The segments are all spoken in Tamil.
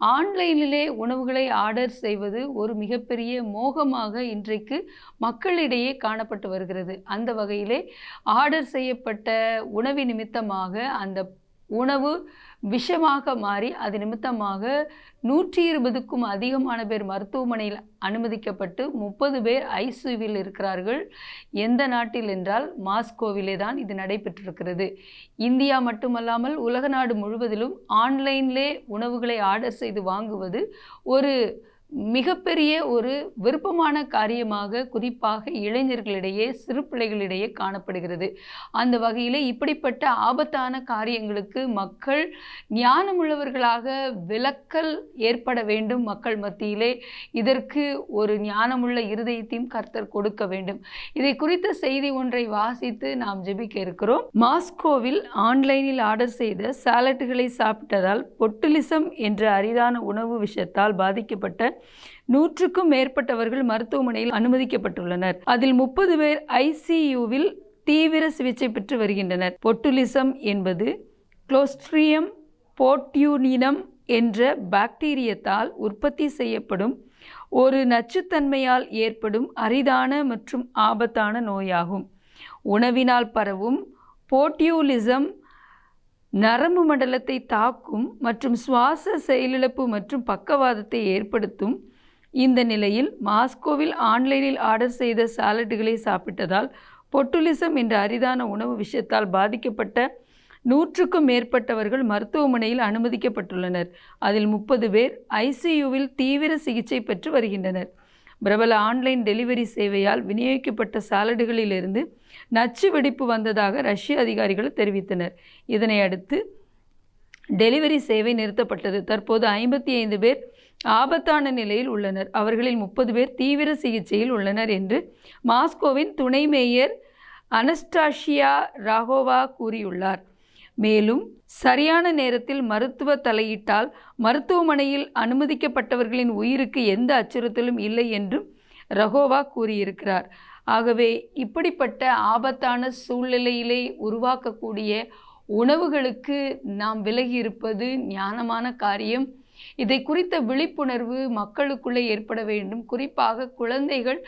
ஆன்லைனிலே உணவுகளை ஆர்டர் செய்வது ஒரு மிகப்பெரிய மோகமாக இன்றைக்கு மக்களிடையே காணப்பட்டு வருகிறது. அந்த வகையிலே ஆர்டர் செய்யப்பட்ட உணவு நிமித்தமாக அந்த உணவு விஷமாக மாறி அது நிமித்தமாக நூற்றி இருபதுக்கும் அதிகமான பேர் மருத்துவமனையில் அனுமதிக்கப்பட்டு முப்பது பேர் ஐசியூவில் இருக்கிறார்கள். எந்த நாட்டில் என்றால் மாஸ்கோவிலே தான் இது நடைபெற்றிருக்கிறது. இந்தியா மட்டுமல்லாமல் உலக நாடு முழுவதிலும் ஆன்லைனிலே உணவுகளை ஆர்டர் செய்து வாங்குவது ஒரு மிகப்பெரிய ஒரு விருப்பமான காரியமாக குறிப்பாக இளைஞர்களிடையே சிறு பிள்ளைகளிடையே காணப்படுகிறது. அந்த வகையில் இப்படிப்பட்ட ஆபத்தான காரியங்களுக்கு மக்கள் ஞானமுள்ளவர்களாக விலக்கல் ஏற்பட வேண்டும் மக்கள் மத்தியிலே. இதற்கு ஒரு ஞானமுள்ள இருதயத்தையும் கர்த்தர் கொடுக்க வேண்டும். இதை குறித்த செய்தி ஒன்றை வாசித்து நாம் ஜெபிக்க இருக்கிறோம். மாஸ்கோவில் ஆன்லைனில் ஆர்டர் செய்த சாலட்டுகளை சாப்பிட்டதால் பொட்டுலிசம் என்ற அரிதான உணவு விஷத்தால் பாதிக்கப்பட்ட நூற்றுக்கும் மேற்பட்டவர்கள் மருத்துவமனையில் அனுமதிக்கப்பட்டுள்ளனர். அதில் முப்பது பேர் ஐசியூவில் தீவிர சிகிச்சை பெற்று வருகின்றனர். பொட்டுலிசம் என்பது குளோஸ்ட்ரியம் போட்யூனினம் என்ற பாக்டீரியத்தால் உற்பத்தி செய்யப்படும் ஒரு நச்சுத்தன்மையால் ஏற்படும் அரிதான மற்றும் ஆபத்தான நோயாகும். உணவினால் பரவும் போட்யூலிசம் நரம்பு மண்டலத்தை தாக்கும் மற்றும் சுவாச செயலிழப்பு மற்றும் பக்கவாதத்தை ஏற்படுத்தும் இந்த நிலையில் மாஸ்கோவில் ஆன்லைனில் ஆர்டர் செய்த சாலட்டுகளை சாப்பிட்டதால் பொட்டுலிசம் என்ற அரிதான உணவு விஷயத்தால் பாதிக்கப்பட்ட நூற்றுக்கும் மேற்பட்டவர்கள் மருத்துவமனையில் அனுமதிக்கப்பட்டுள்ளனர். அதில் முப்பது பேர் ஐசியூவில் தீவிர சிகிச்சை பெற்று வருகின்றனர். பிரபல ஆன்லைன் டெலிவரி சேவையால் விநியோகிக்கப்பட்ட சாலடுகளிலிருந்து நச்சு வெடிப்பு வந்ததாக ரஷ்ய அதிகாரிகள் தெரிவித்தனர். இதனை அடுத்து டெலிவரி சேவை நிறுத்தப்பட்டது. தற்போது ஐம்பத்தி ஐந்து பேர் ஆபத்தான நிலையில் உள்ளனர். அவர்களில் முப்பது பேர் தீவிர சிகிச்சையில் உள்ளனர் என்று மாஸ்கோவின் துணை மேயர் அனஸ்டாஷியா ராகோவா கூறியுள்ளார். மேலும் சரியான நேரத்தில் மருத்துவ தலையிட்டால் மருத்துவமனையில் அனுமதிக்கப்பட்டவர்களின் உயிருக்கு எந்த அச்சுறுத்தலும் இல்லை என்றும் ரகோவா கூறியிருக்கிறார். ஆகவே இப்படிப்பட்ட ஆபத்தான சூழ்நிலையிலே உருவாக்கக்கூடிய உணவுகளுக்கு நாம் விலகி இருப்பது ஞானமான காரியம். இதை குறித்த விழிப்புணர்வு மக்களுக்குள்ளே ஏற்பட வேண்டும். குறிப்பாக குழந்தைகள்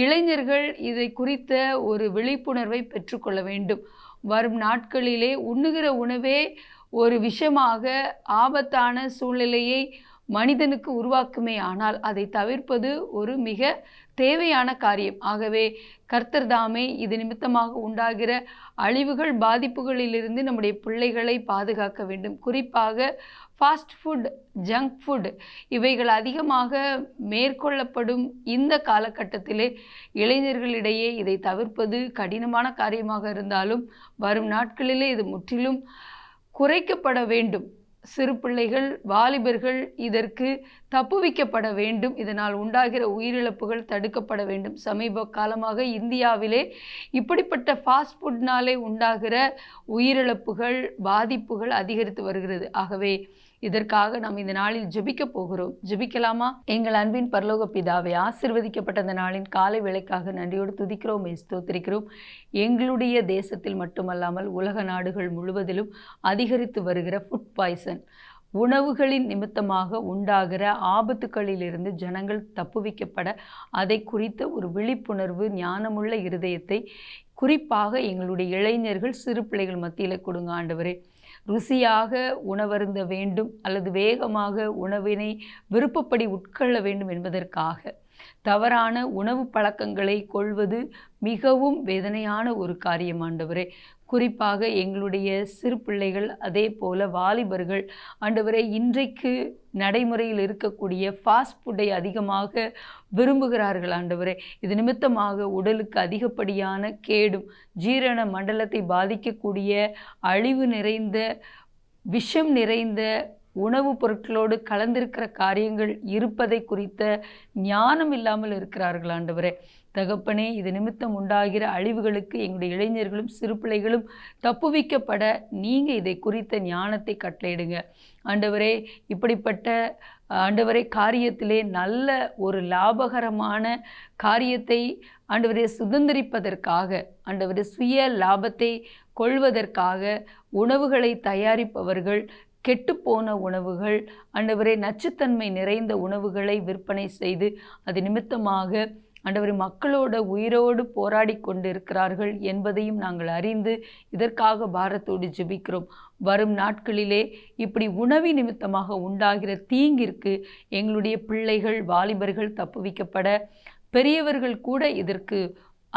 இளைஞர்கள் இதை குறித்த ஒரு விழிப்புணர்வை பெற்றுக்கொள்ள வேண்டும். வரும் நாட்களிலே உண்ணுகிற உணவே ஒரு விஷமாக ஆபத்தான சூழ்நிலையை மனிதனுக்கு உருவாக்குமே. ஆனால் அதை தவிர்ப்பது ஒரு மிக தேவையான காரியம். ஆகவே கர்த்தர் தாமே இது நிமித்தமாக உண்டாகிற அழிவுகள் பாதிப்புகளிலிருந்து நம்முடைய பிள்ளைகளை பாதுகாக்க வேண்டும். குறிப்பாக ஃபாஸ்ட் ஃபுட் ஜங்க் ஃபுட் இவைகள் அதிகமாக மேற்கொள்ளப்படும் இந்த காலகட்டத்திலே இளைஞர்களிடையே இதை தவிர்ப்பது கடினமான காரியமாக இருந்தாலும் வரும் நாட்களிலே இது முற்றிலும் குறைக்கப்பட வேண்டும். சிறு பிள்ளைகள் வாலிபர்கள் இதற்கு தப்புவிக்கப்பட வேண்டும். இதனால் உண்டாகிற உயிரிழப்புகள் தடுக்கப்பட வேண்டும். சமீப காலமாக இந்தியாவிலே இப்படிப்பட்ட ஃபாஸ்ட் ஃபுட்னாலே உண்டாகிற உயிரிழப்புகள் பாதிப்புகள் அதிகரித்து வருகிறது. ஆகவே இதற்காக நாம் இந்த நாளில் ஜெபிக்க போகிறோம். ஜெபிக்கலாமா? எங்கள் அன்பின் பரலோக பிதாவை ஆசிர்வதிக்கப்பட்ட இந்த நாளின் காலை விலைக்காக நன்றியோடு துதிக்கிறோம் ஸ்தோத்திரிக்கிறோம். எங்களுடைய தேசத்தில் மட்டுமல்லாமல் உலக நாடுகள் முழுவதிலும் அதிகரித்து வருகிற ஃபுட் பாய்சன் உணவுகளின் நிமித்தமாக உண்டாகிற ஆபத்துக்களிலிருந்து ஜனங்கள் தப்புவிக்கப்பட அதை குறித்த ஒரு விழிப்புணர்வு ஞானமுள்ள இருதயத்தை குறிப்பாக எங்களுடைய இளைஞர்கள் சிறு பிள்ளைகள் மத்தியில் கொடுங்க ஆண்டவரே. ருசியாக உணவருந்த வேண்டும் அல்லது வேகமாக உணவினை விருப்பப்படி உட்கொள்ள வேண்டும் என்பதற்காக. தவறான உணவு பழக்கங்களை கொள்வது மிகவும் வேதனையான ஒரு காரியம் ஆண்டவரே. குறிப்பாக எங்களுடைய சிறு பிள்ளைகள் அதே போல வாலிபர்கள் ஆண்டவரே இன்றைக்கு நடைமுறையில் இருக்கக்கூடிய ஃபாஸ்ட் ஃபுட்டை அதிகமாக விரும்புகிறார்கள் ஆண்டவரே. இது நிமித்தமாக உடலுக்கு அதிகப்படியான கேடும் ஜீரண மண்டலத்தை பாதிக்கக்கூடிய அழிவு நிறைந்த விஷம் நிறைந்த உணவுப் பொருட்களோடு கலந்திருக்கிற காரியங்கள் இருப்பதை குறித்த ஞானம் இல்லாமல் இருக்கிறார்கள் ஆண்டவரே. தகப்பனே இது நிமித்தம் உண்டாகிற அழிவுகளுக்கு எங்களுடைய இளைஞர்களும் சிறு பிள்ளைகளும் தப்புவிக்கப்பட நீங்கள் இதை குறித்த ஞானத்தை கட்டளையிடுங்க. ஆண்டவரே இப்படிப்பட்ட ஆண்டவரே காரியத்திலே நல்ல ஒரு லாபகரமான காரியத்தை ஆண்டவரே சுதந்திரிப்பதற்காக ஆண்டவரே சுய லாபத்தை கொள்வதற்காக உணவுகளை தயாரிப்பவர்கள் கெட்டுப்போன உணவுகள் ஆண்டவரே நச்சுத்தன்மை நிறைந்த உணவுகளை விற்பனை செய்து அது நிமித்தமாக ஆண்டவரே மக்களோட உயிரோடு போராடி கொண்டிருக்கிறார்கள் என்பதையும் நாங்கள் அறிந்து இதற்காக பாரத்தோடு ஜெபிக்கிறோம். வரும் நாட்களிலே இப்படி உணவி நிமித்தமாக உண்டாகிற தீங்கிற்கு எங்களுடைய பிள்ளைகள் வாலிபர்கள் தப்புவிக்கப்பட பெரியவர்கள் கூட இதற்கு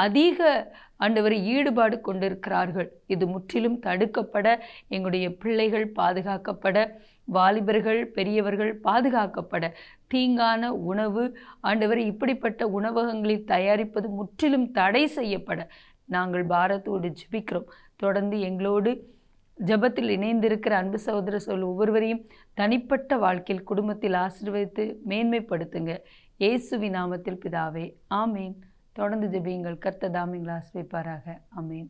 அதிக ஆண்டவர் ஈடுபாடு கொண்டிருக்கிறார்கள். இது முற்றிலும் தடுக்கப்பட எங்களுடைய பிள்ளைகள் பாதுகாக்கப்பட வாலிபர்கள் பெரியவர்கள் பாதுகாக்கப்பட. தீங்கான உணவு ஆண்டவர் இப்படிப்பட்ட உணவகங்களில் தயாரிப்பது முற்றிலும் தடை செய்யப்பட. நாங்கள் பாரத்தோடு ஜிபிக்கிறோம். தொடர்ந்து எங்களோடு ஜெபத்தில் இணைந்திருக்கிற அன்பு சகோதர சொல் ஒவ்வொருவரையும் தனிப்பட்ட வாழ்க்கையில் குடும்பத்தில் ஆசீர்வதித்து மேன்மைப்படுத்துங்க. இயேசுவி நாமத்தில் பிதாவே ஆமேன். தொடர்ந்து ஜெபியுங்கள். கர்த்ததாமிங்களை ஆசிரிப்பாராக அமேன்